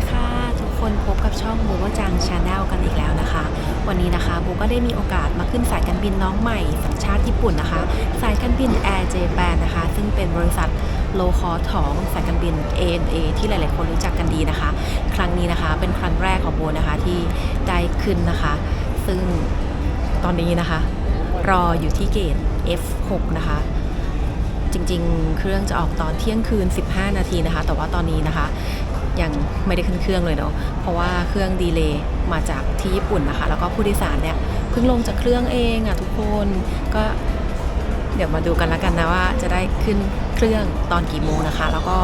ดีค่ะ ทุกคนพบกับช่องโบว่าจังชาแนลกันอีกแล้วนะคะ วันนี้นะคะโบก็ได้มีโอกาสมาขึ้นสายการบินน้องใหม่ สัญชาติญี่ปุ่นนะคะ สายการบิน Air Japan นะคะ ซึ่งเป็นบริษัทโลคอสของสายการบิน ANA ที่หลายๆ คนรู้จักกันดีนะคะ ครั้งนี้นะคะเป็นครั้งแรกของโบนะคะที่ได้ขึ้นนะคะ ซึ่งตอนนี้นะคะ รออยู่ที่เกต F6 นะคะจริงๆ เครื่องจะออกตอนเที่ยงคืน 15 นาทีนะคะ แต่ว่าตอนนี้นะคะ ยังไม่ได้ขึ้นเครื่องเลยเนาะเพราะว่าเครื่องดีเลย์มาจากที่ญี่ปุ่นนะคะ แล้วก็ผู้โดยสารเนี่ยเพิ่งลงจากเครื่องเองอะทุกคนก็เดี๋ยวมาดูกันแล้วกันนะว่าจะได้ขึ้นเครื่องตอนกี่โมงนะคะ แล้วก็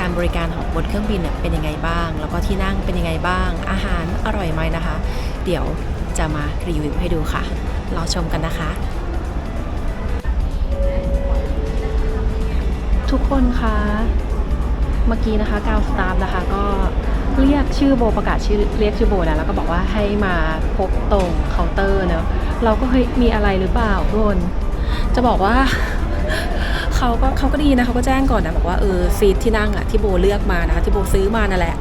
การบริการของบนเครื่องบินเนี่ยเป็นยังไงบ้าง แล้วก็ที่นั่งเป็นยังไงบ้าง อาหารอร่อยไหมนะคะ เดี๋ยวจะมารีวิวให้ดูค่ะรอชมกันนะคะ ทุกคนคะ เมื่อกี้นะคะกาวสตาฟนะคะก็เรียกชื่อโบประกาศชื่อเรียกชื่อโบนะแล้วก็บอกว่าให้มาพบตรงเคาน์เตอร์เนอะเราก็เฮ้ยมีอะไรหรือเปล่าทุกคนจะบอกว่าเขาก็เขาก็ดีนะเขาก็แจ้งก่อนนะบอกว่าเออซีทที่นั่งอะที่โบเลือกมานะคะที่โบซื้อมานั่นแหละ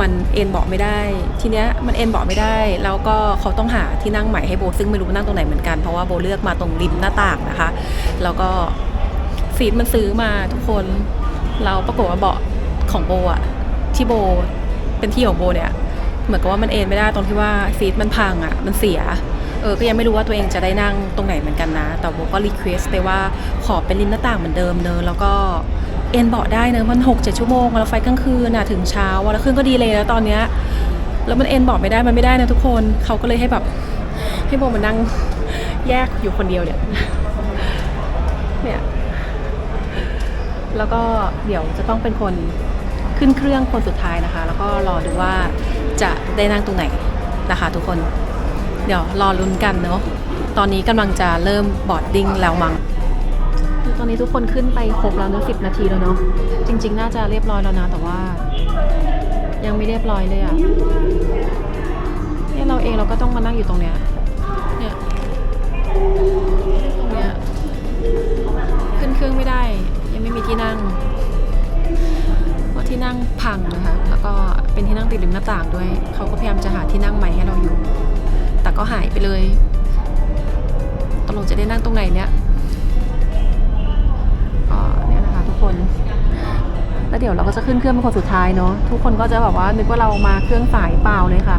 มันเอ็นเบาะไม่ได้ ทีเนี้ยมันเอ็นเบาะไม่ได้ แล้วก็เขาต้องหาที่นั่งใหม่ให้โบซึ่งไม่รู้ว่านั่งตรงไหนเหมือนกันเพราะว่าโบเลือกมาตรงริมหน้าต่างนะคะ แล้วก็ซีทมันซื้อมาทุกคน เราปรากฏว่าเบาะ ของโบอะที่โบเป็นที่ของโบเนี่ยเหมือนกับว่ามันเอนไม่ได้ตรงที่ว่าซีทมันพังอะมันเสียเออก็ยังไม่รู้ว่าตัวเองจะได้นั่งตรงไหนเหมือนกันนะ แต่โบก็รีเควสไปว่าขอเป็นริมหน้าต่างเหมือนเดิมเนอะแล้วก็เอนเบาะได้เนอะมันหกเจ็ดชั่วโมงแล้วไฟกลางคืนนะถึงเช้าแล้วเครื่องก็ดีเลยแล้วตอนเนี้ยแล้วมันเอนเบาะไม่ได้มันไม่ได้นะทุกคนเขาก็เลยให้แบบให้โบมานั่งแยกอยู่คนเดียวเนี่ยเนี่ยแล้วก็เดี๋ยวจะต้องเป็นคน ขึ้นเครื่องคนสุดท้ายนะคะ แล้วก็รอดูว่าจะได้นั่งตรงไหนนะคะ ทุกคน เดี๋ยวรอลุ้นกันเนาะตอนนี้กำลังจะเริ่มบอร์ดดิ้งแล้วมั้งตอนนี้ทุกคนขึ้นไปครบแล้วเนอะสินาทีแล้วเนาะจริง ๆ น่าจะเรียบร้อยแล้วนะแต่ว่า ยังไม่เรียบร้อยเลยอะเนี่ยเราเองเราก็ต้องมานั่งอยู่ตรงเนี้ยเนี่ยตรงเนี้ยขึ้นเครื่องไม่ได้ ยังไม่มีที่นั่ง ที่นั่งพังนะคะ แล้วก็เป็นที่นั่งติดริมหน้าต่างด้วย เขาก็พยายามจะหาที่นั่งใหม่ให้เราอยู่ แต่ก็หายไปเลย ตกลงจะได้นั่งตรงไหนเนี่ยก็เนี่ยนะคะทุกคน แล้วเดี๋ยวเราก็จะขึ้นเครื่องเป็นคนสุดท้ายเนาะ ทุกคนก็จะแบบว่านึกว่าเรามาเครื่องสายเปล่าเลยค่ะ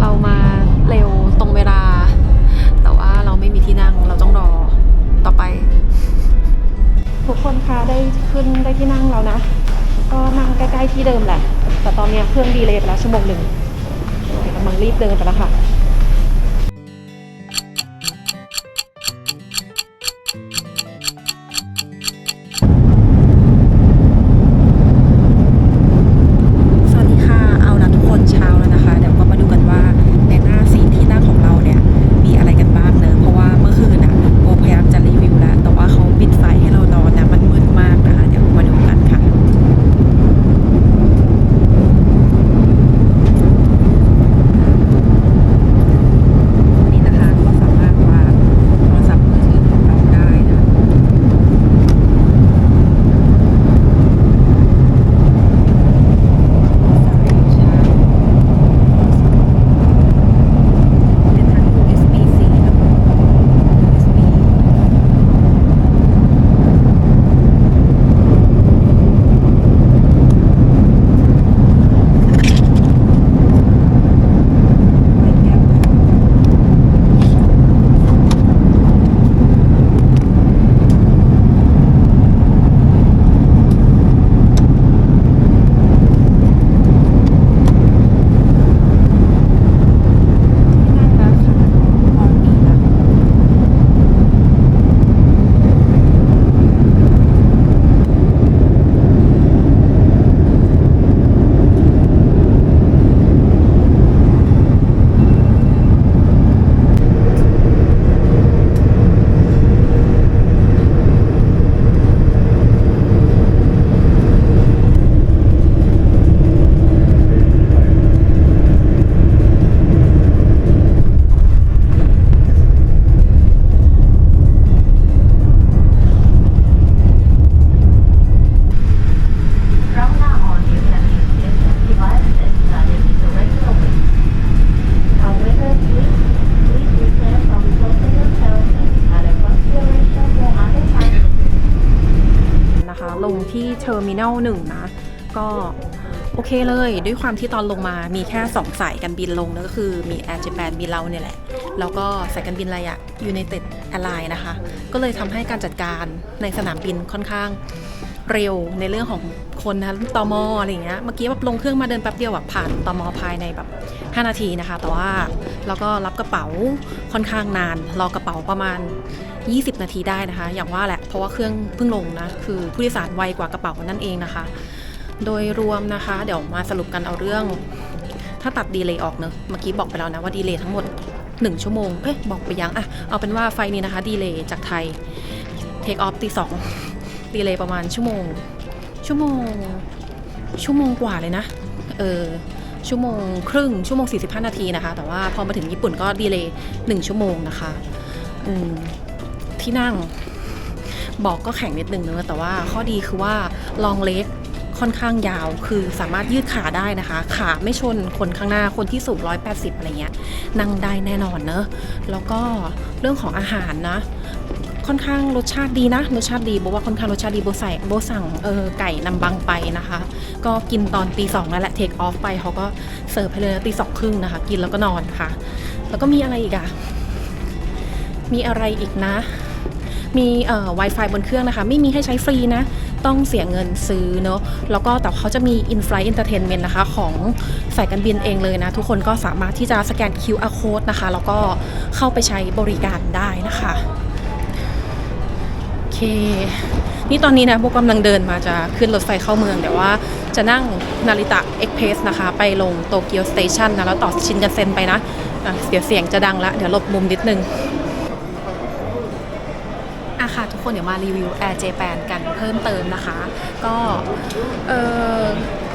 เรามาเร็วตรงเวลา แต่ว่าเราไม่มีที่นั่ง เราต้องรอต่อไป ทุกคนคะได้ขึ้นได้ที่นั่งแล้วนะ ก็นั่งใกล้ๆที่เดิมแหละ แต่ตอนนี้เครื่องดีเลยไปแล้วชั่วโมงหนึ่งเดี๋ยวกำลังรีบเดินไปแล้วค่ะ แนอลหนึ่งนะ ก็โอเคเลย ด้วยความที่ตอนลงมามีแค่ 2 สายการบินลงนะก็คือมี Air Japan บินเราเนี่ยแหละ แล้วก็สายการบินอะไรอะ United Airlines นะคะ ก็เลยทำให้การจัดการในสนามบินค่อนข้าง เร็วในเรื่องของคนนะตอมอะไรอย่างเงี้ยเมื่อกี้แบบลงเครื่องมาเดินแป๊บเดียวแบบผ่านตอมภายในแบบ 5 นาทีนะคะ แต่ว่าแล้วก็รับกระเป๋าค่อนข้างนาน รอกระเป๋าประมาณ 20 นาทีได้นะคะ อย่างว่าแหละเพราะว่าเครื่องเพิ่งลงนะคือผู้โดยสารไวกว่ากระเป๋านั่นเองนะคะ โดยรวมนะคะ เดี๋ยวมาสรุปกันเอาเรื่อง ถ้าตัดดีเลย์ออกเนอะเมื่อกี้บอกไปแล้วนะว่าดีเลย์ทั้งหมด 1 ชั่วโมงเอ๊ะบอกไปยังอะเอาเป็นว่าไฟนี้นะคะดีเลย์จากไทยเทคออฟตีสอง ดีเลยประมาณชั่วโมง ชั่วโมง ชั่วโมงกว่าเลยนะ เออ ชั่วโมงครึ่ง ชั่วโมง 45 นาทีนะคะ แต่ว่าพอมาถึงญี่ปุ่นก็ดีเลย์1ชั่วโมงนะคะ อืม ที่นั่งบอกก็แข็งนิดนึงเนอะแต่ว่าข้อดีคือว่าลองเล็กค่อนข้างยาวคือสามารถยืดขาได้นะคะ ขาไม่ชนคนข้างหน้าคนที่สูง 180 อะไรเงี้ยนั่งได้แน่นอนเนอะแล้วก็เรื่องของอาหารนะ ค่อนข้างรสชาติดีนะ รสชาติดีบอกว่าค่อนข้างรสชาติดีโบใส่โบสั่งเออไก่นำบังไปนะคะ ก็กินตอนตีสองนั่นแหละเทคออฟไปเขาก็เสิร์ฟให้เลยตีสองครึ่งนะคะ กินแล้วก็นอนค่ะ แล้วก็มีอะไรอีกอะมีอะไรอีกนะ มีเอ่อ Wi-Fi บนเครื่องนะคะ ไม่มีให้ใช้ฟรีนะ ต้องเสียเงินซื้อเนอะแล้วก็แต่เขาจะมี in-flight entertainment นะคะ ของสายการบินเองเลยนะ ทุกคนก็สามารถที่จะสแกน QR code นะคะ แล้วก็เข้าไปใช้บริการได้นะคะ เค นี่ตอนนี้นะพวกกำลังเดินมาจะขึ้นรถไฟเข้าเมืองแต่ว่าจะนั่งนาริตะเอ็กเพสนะคะ ไปลงโตเกียวสเตชันนะแล้วต่อชินกันเซ็นไปนะะเสียเสียงจะดังละเดี๋ยวหลบมุมนิดนึงอะค่ะทุกคนเดี๋ยวมารีวิว Air Japan กันเพิ่มเติมนะคะ ก็เออ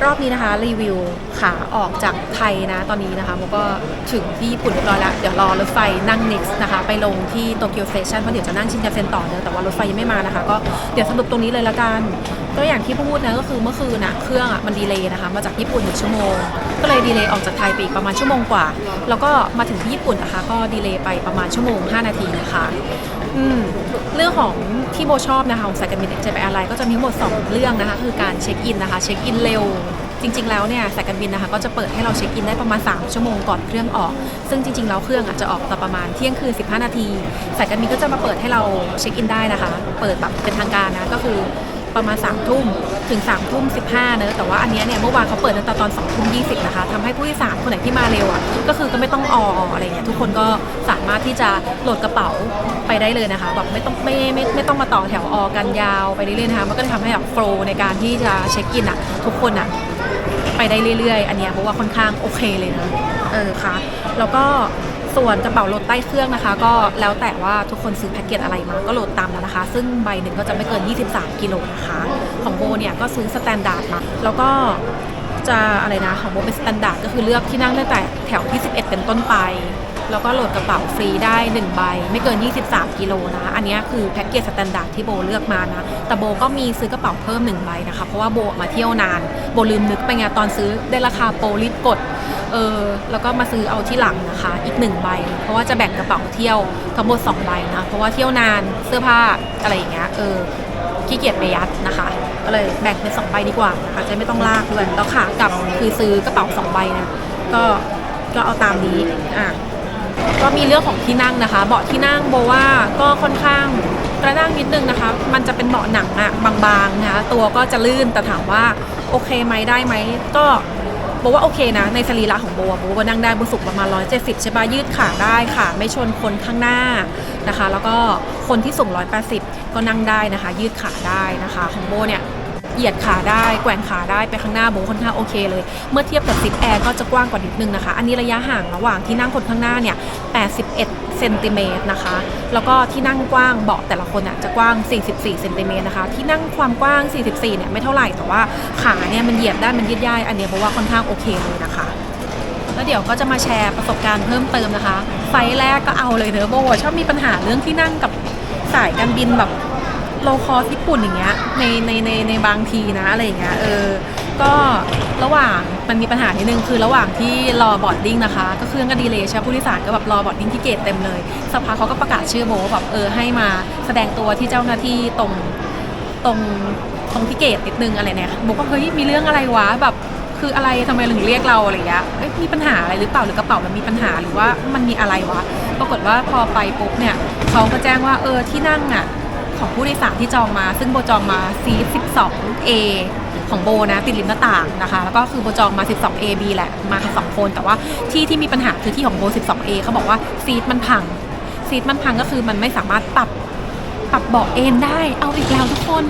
รอบนี้นะคะ รีวิวขาออกจากไทยนะตอนนี้นะคะโมก็ถึงที่ญี่ปุ่นเรียบร้อยแล้ว เดี๋ยวรอรถไฟนั่ง next นะคะ ไปลงที่โตเกียวสเตชันเพราะเดี๋ยวจะนั่งชินคันเซ็นต่อเนอะแต่ว่ารถไฟยังไม่มานะคะ ก็เดี๋ยวสรุปตรงนี้เลยละกัน ก็อย่างที่พูดนะก็คือเมื่อคืนนะเครื่องอะมันดีเลย์นะคะมาจากญี่ปุ่นหนึ่งชั่วโมง ก็เลยดีเลย์ออกจากไทยไปอีกประมาณชั่วโมงกว่า แล้วก็มาถึงที่ญี่ปุ่นนะคะ ก็ดีเลย์ไปประมาณชั่วโมง 5 นาทีนะคะอืมเรื่องของที่โบชอบนะคะของสายการบินเจแปนอะไรก็จะมีทั้งหมด 2 เรื่องนะคะ คือการเช็คอินนะคะ เช็คอินเร็ว จริง ๆ แล้วเนี่ยสายการบินนะคะ ก็จะเปิดให้เราเช็คอินได้ประมาณ 3 ชั่วโมงก่อนเครื่องออก ซึ่งจริง ๆ แล้วเครื่องอาจจะออกตอนประมาณเที่ยงคืน 15 นาทีสายการบินก็จะมาเปิดให้เราเช็คอินได้นะคะ เปิดแบบเป็นทางการนะก็คือ ประมาณ3ามทุ่มถึง3ามทุ่มสิเนอะแต่ว่าอันนี้เนี่ยเมื่อวานเขาเปิดตั้งแต่ตอน2องทุ่มยีนะคะทำให้ผู้โดยสารคนไหนที่มาเร็วอะก็คือก็ไม่ต้องอออะไรเงี้ยทุกคนก็สามารถที่จะโหลดกระเป๋าไปได้เลยนะคะแบบไม่ต้องไม่ไม่ไม่ต้องมาต่อแถวออกันยาวไปเรื่อยๆนะคะมันก็จะทำให้แบบโฟล์ในการที่จะเช็คอินอะทุกคนอะไปได้เรื่อยๆ อันเนี้ยเพราะว่าค่อนข้างโอเคเลยนะเออค่ะแล้วก็ ส่วนกระเป๋าโหลดใต้เครื่องนะคะ ก็แล้วแต่ว่าทุกคนซื้อแพ็กเกจอะไรมาก็โหลดตามแล้วนะคะ ซึ่งใบหนึ่งก็จะไม่เกิน 23 กิโลนะคะ ของโบเนี่ยก็ซื้อสแตนดาร์ดมาแล้วก็จะอะไรนะของโบเป็นสแตนดาร์ดก็คือเลือกที่นั่งตั้งแต่แถวที่ 11 เป็นต้นไป แล้วก็โหลดกระเป๋าฟรีได้1ใบ ไม่เกิน 23 กิโลนะ อันนี้คือแพ็กเกจสแตนดาร์ดที่โบเลือกมานะ แต่โบก็มีซื้อกระเป๋าเพิ่ม1ใบนะคะ เพราะว่าโบมาเที่ยวนาน โบลืมนึกไปไงตอนซื้อได้ราคาโปรรีบกด เออ แล้วก็มาซื้อเอาที่หลังนะคะ อีก1ใบ เพราะว่าจะแบ่งกระเป๋าเที่ยวทั้งหมด2ใบนะ เพราะว่าเที่ยวนาน เสื้อผ้าอะไรอย่างเงี้ย เออ ขี้เกียจไปยัดนะคะก็เลยแบ่งเป็นสองใบดีกว่านะคะจะไม่ต้องลากด้วยแล้วขากลับคือซื้อกระเป๋าสองใบนะ ก็ก็เอาตามนี้อะ ก็มีเรื่องของที่นั่งนะคะ เบาะที่นั่งโบว่าก็ค่อนข้างกระด้างนิดนึงนะคะ มันจะเป็นเบาะหนังอะบางๆนะคะตัวก็จะลื่นแต่ถามว่าโอเคไหมได้ไหมก็โบว่าโอเคนะ ในสรีระของโบโบว่านั่งได้โบสุกประมาณ 170 ใช่ปะยืดขาได้ขาไม่ชนคนข้างหน้านะคะ แล้วก็คนที่สูง 180 ก็นั่งได้นะคะ ยืดขาได้นะคะของโบเนี่ย เหยียดขาได้แกว่งขาได้ไปข้างหน้าโบค่อนข้างโอเคเลย เมื่อเทียบกับซิปแอร์ก็จะกว้างกว่านิดนึงนะคะ อันนี้ระยะห่างระหว่างที่นั่งคนข้างหน้าเนี่ย 81 เซนติเมตรนะคะ แล้วก็ที่นั่งกว้างเบาะแต่ละคนอะจะกว้าง 44 เซนติเมตรนะคะ ที่นั่งความกว้าง 44 เนี่ยไม่เท่าไหร่ แต่ว่าขาเนี่ยมันเหยียบได้มันยืดย่าย อันนี้เพราะว่าค่อนข้างโอเคเลยนะคะแล้วเดี๋ยวก็จะมาแชร์ประสบการณ์เพิ่มเติมนะคะ ไฟแรกก็เอาเลยเนอะโบอะชอบมีปัญหาเรื่องที่นั่งกับสายการบินแบบ โลคอสญี่ปุ่นอย่างเงี้ยในในในในบางทีนะอะไรอย่างเงี้ยเออก็ระหว่างมันมีปัญหานิดนึงคือระหว่างที่รอบอดดิ้งนะคะ ก็เครื่องก็ดีเลยใช่ผู้โดยสารก็แบบรอบอดดิ้งที่เกตเต็มเลยสักพักเขาก็ประกาศชื่อโบว่าแบบเออให้มาแสดงตัวที่เจ้าหน้าที่ตรงตรงตรงที่เกตนิดนึงอะไรเนี่ยโบก็เฮ้ยมีเรื่องอะไรวะแบบคืออะไรทำไมถึงเรียกเราอะไรเงี้ยเอ้ยมีปัญหาอะไรหรือเปล่าหรือกระเป๋ามันมีปัญหาหรือว่ามันมีอะไรวะ ปรากฏว่าพอไปปุ๊บเนี่ยเขาก็แจ้งว่าเออที่นั่งอะ ของผู้โดยสารที่จองมา ซึ่งโบจองมาซี12 A ของโบนะติดริมหน้าต่างนะคะ แล้วก็คือโบจองมา 12 A B แหละมากันสองคนแต่ว่าที่ที่มีปัญหาคือที่ของโบ 12 A เขาบอกว่าซีทมันพังซีทมันพังก็คือมันไม่สามารถปรับปรับเบาะเอนได้เอาอีกแล้วทุกคน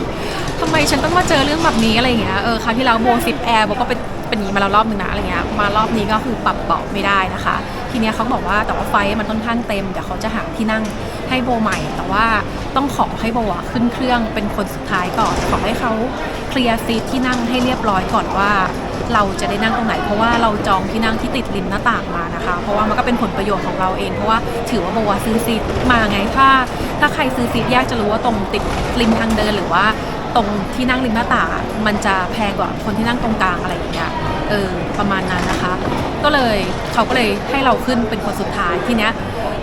ทำไมฉันต้องมาเจอเรื่องแบบนี้อะไรอย่างเงี้ยเออคราวที่แล้วโบสิบแอร์โบก็เป็นเป็นนี้มาแล้วรอบนึงนะอะไรเงี้ยมารอบนี้ก็คือปรับเบาะไม่ได้นะคะ ทีเนี้ยเขาบอกว่าแต่ว่าไฟล์มันค่อนข้างเต็มเดี๋ยวเขาจะหาที่นั่งให้โบใหม่ แต่ว่าต้องขอให้โบอะขึ้นเครื่องเป็นคนสุดท้ายก่อนขอให้เขาเคลียร์ซีทที่นั่งให้เรียบร้อยก่อนว่า เราจะได้นั่งตรงไหน เพราะว่าเราจองที่นั่งที่ติดริมหน้าต่างมานะคะ เพราะว่ามันก็เป็นผลประโยชน์ของเราเองเพราะว่าถือว่าโบวาซื้อซีทมาไงถ้า ถ้าใครซื้อซีทแยกจะรู้ว่าตรงติดริมทางเดินหรือว่า ตรงที่นั่งริมหน้าต่างมันจะแพงกว่าคนที่นั่งตรงกลางอะไรอย่างเงี้ย เออประมาณนั้นนะคะ ก็เลยเขาก็เลยให้เราขึ้นเป็นคนสุดท้ายทีเนี้ย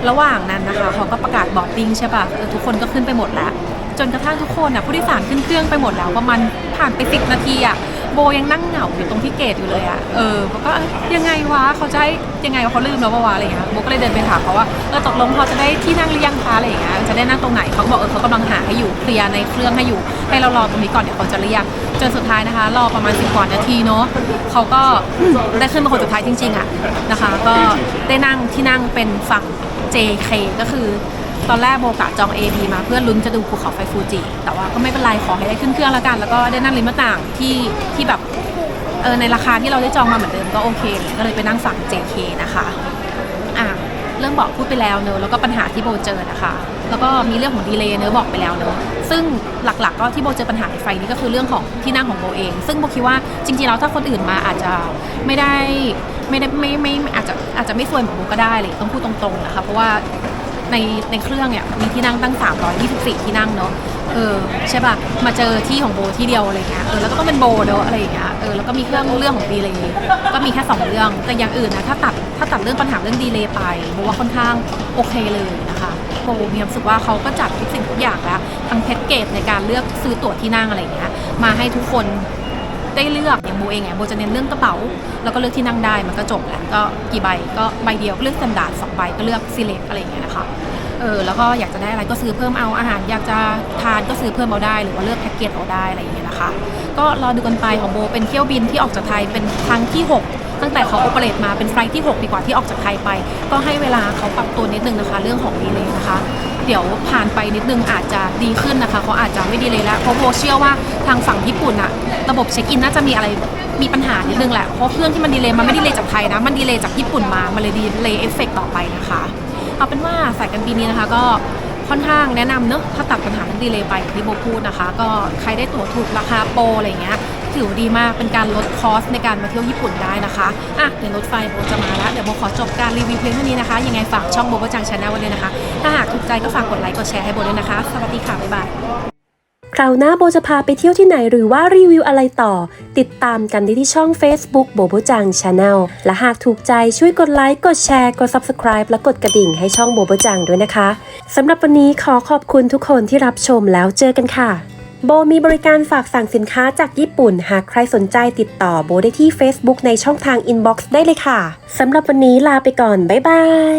ระหว่างนั้นนะคะเขาก็ประกาศบอร์ดดิ้งใช่ป่ะเออทุกคนก็ขึ้นไปหมดแล้วจนกระทั่งทุกคนอะผู้โดยสารขึ้นเครื่องไปหมดแล้วประมาณผ่านไปสิบนาทีอะ โบยังนั่งเหงาอยู่ตรงที่เกตอยู่เลยอะเออโบก็ยังไงวะเขาจะให้ยังไงวะเขาลืมแล้วปะวะอะไรเงี้ยโบก็เลยเดินไปถามเขาว่าเออตกลงพอจะได้ที่นั่งหรือยังคะอะไรเงี้ยจะได้นั่งตรงไหนเขาบอกเออเขากำลังหาให้อยู่เคลียร์ในเครื่องให้อยู่ให้เรารอตรงนี้ก่อนเดี๋ยวเขาจะเรียกจนสุดท้ายนะคะรอประมาณสิบกว่านาทีเนาะเขาก็ได้ขึ้นมาคนสุดท้ายจริง ๆอะนะคะ ก็ได้นั่งที่นั่งเป็นฝั่ง JK ก็คือ ตอนแรกโบกะจอง AB มาเพื่อลุ้นจะดูภูเขาไฟฟูจิ แต่ว่าก็ไม่เป็นไรขอให้ได้ขึ้นเครื่องแล้วกัน แล้วก็ได้นั่งริมหน้าต่างที่ที่แบบเออในราคาที่เราได้จองมาเหมือนเดิมก็โอเคก็เลยไปนั่งฝั่ง JK นะคะอะเรื่องบอกพูดไปแล้วเนอะแล้วก็ปัญหาที่โบเจอนะคะ แล้วก็มีเรื่องของดีเลย์เนอะบอกไปแล้วเนอะซึ่งหลักๆ ก็ที่โบเจอปัญหาในไฟนี้ก็คือเรื่องของที่นั่งของโบเอง ซึ่งโบคิดว่าจริงๆแล้วถ้าคนอื่นมาอาจจะไม่ได้ไม่ได้ไม่ไม่ไม่อาจจะอาจจะไม่สวยเหมือนโบก็ได้เลยต้องพูดตรงๆนะคะเพราะว่า ในในเครื่องเนี่ยมีที่นั่งตั้ง 324 ที่นั่งเนาะเออใช่ป่ะมาเจอที่ของโบที่เดียวอะไรเงี้ยเออแล้วก็ต้องเป็นโบเนาะอะไรอย่างเงี้ยเออแล้วก็มีเครื่องเรื่องของดีเลย์ก็มีแค่ 2 เรื่อง แต่อย่างอื่นนะถ้าตัดถ้าตัดเรื่องปัญหาเรื่องดีเลย์ไปโบว่าค่อนข้างโอเคเลยนะคะโบมีความรู้สึกว่าเขาก็จัดทุกสิ่งทุกอย่างแล้วทั้งแพ็กเกจในการเลือกซื้อตั๋วที่นั่งอะไรเงี้ยมาให้ทุกคน ได้เลือกอย่างโบเองไงโบจะเน้นเรื่องกระเป๋า แล้วก็เลือกที่นั่งได้มันก็จบแหละก็กี่ใบก็ใบเดียวก็เลือกสแตนดาร์ดสองใบก็เลือก select อะไรอย่างเงี้ยนะคะเออแล้วก็อยากจะได้อะไรก็ซื้อเพิ่มเอาอาหาร อยากจะทานก็ซื้อเพิ่มเอาได้ หรือว่าเลือกแพ็กเกจเอาได้อะไรอย่างเงี้ยนะคะ ก็รอดูกันไปของโบเป็นเที่ยวบินที่ออกจากไทยเป็นครั้งที่ 6 ตั้งแต่เขาโอเปเรตมาเป็นไฟล์ที่ 6 ดีกว่าที่ออกจากไทยไป ก็ให้เวลาเขาปรับตัวนิดนึงนะคะ เรื่องของดีเลย์นะคะ เดี๋ยวผ่านไปนิดนึงอาจจะดีขึ้นนะคะเขาอาจจะไม่ดีเลยแล้วเพราะโบเชื่อว่าทางฝั่งญี่ปุ่นอะระบบเช็คอินน่าจะมีอะไรมีปัญหานิดนึงแหละเพราะเครื่องที่มันดีเลยมันไม่ดีเลยจากไทยนะ มันดีเลยจากญี่ปุ่นมามันเลยดีเลยเอฟเฟกต่อไปนะคะเอาเป็นว่าสายการบินนี้นะคะก็ค่อนข้างแนะนำเนอะถ้าตัดปัญหาเรื่องดีเลยไปที่โบพูดนะคะ ก็ใครได้ตั๋วถูกราคาโปรอะไรเงี้ย ถือว่าดีมากเป็นการลดคอสในการมาเที่ยวญี่ปุ่นได้นะคะอะเดี๋ยวรถไฟโบจะมาแล้วเดี๋ยวโบขอจบการรีวิวเพียงเท่านี้นะคะ ยังไงฝากช่องโบประจังชาแนลไว้เลยนะคะ ถ้าหากถูกใจก็ฝากกดไลค์กดแชร์ให้โบด้วยนะคะ สวัสดีค่ะบ๊ายบายคราวหน้าโบจะพาไปเที่ยวที่ไหนหรือว่ารีวิวอะไรต่อ ติดตามกันได้ที่ช่อง Facebook โบโบจัง Channel และหากถูกใจช่วยกดไลค์กดแชร์กด Subscribe และกดกระดิ่งให้ช่องโบโบจังด้วยนะคะสำหรับวันนี้ขอขอบคุณทุกคนที่รับชมแล้วเจอกันค่ะ โบมีบริการฝากสั่งสินค้าจากญี่ปุ่น หากใครสนใจติดต่อโบได้ที่ Facebook ในช่องทาง Inbox ได้เลยค่ะ สำหรับวันนี้ลาไปก่อน บ๊ายบาย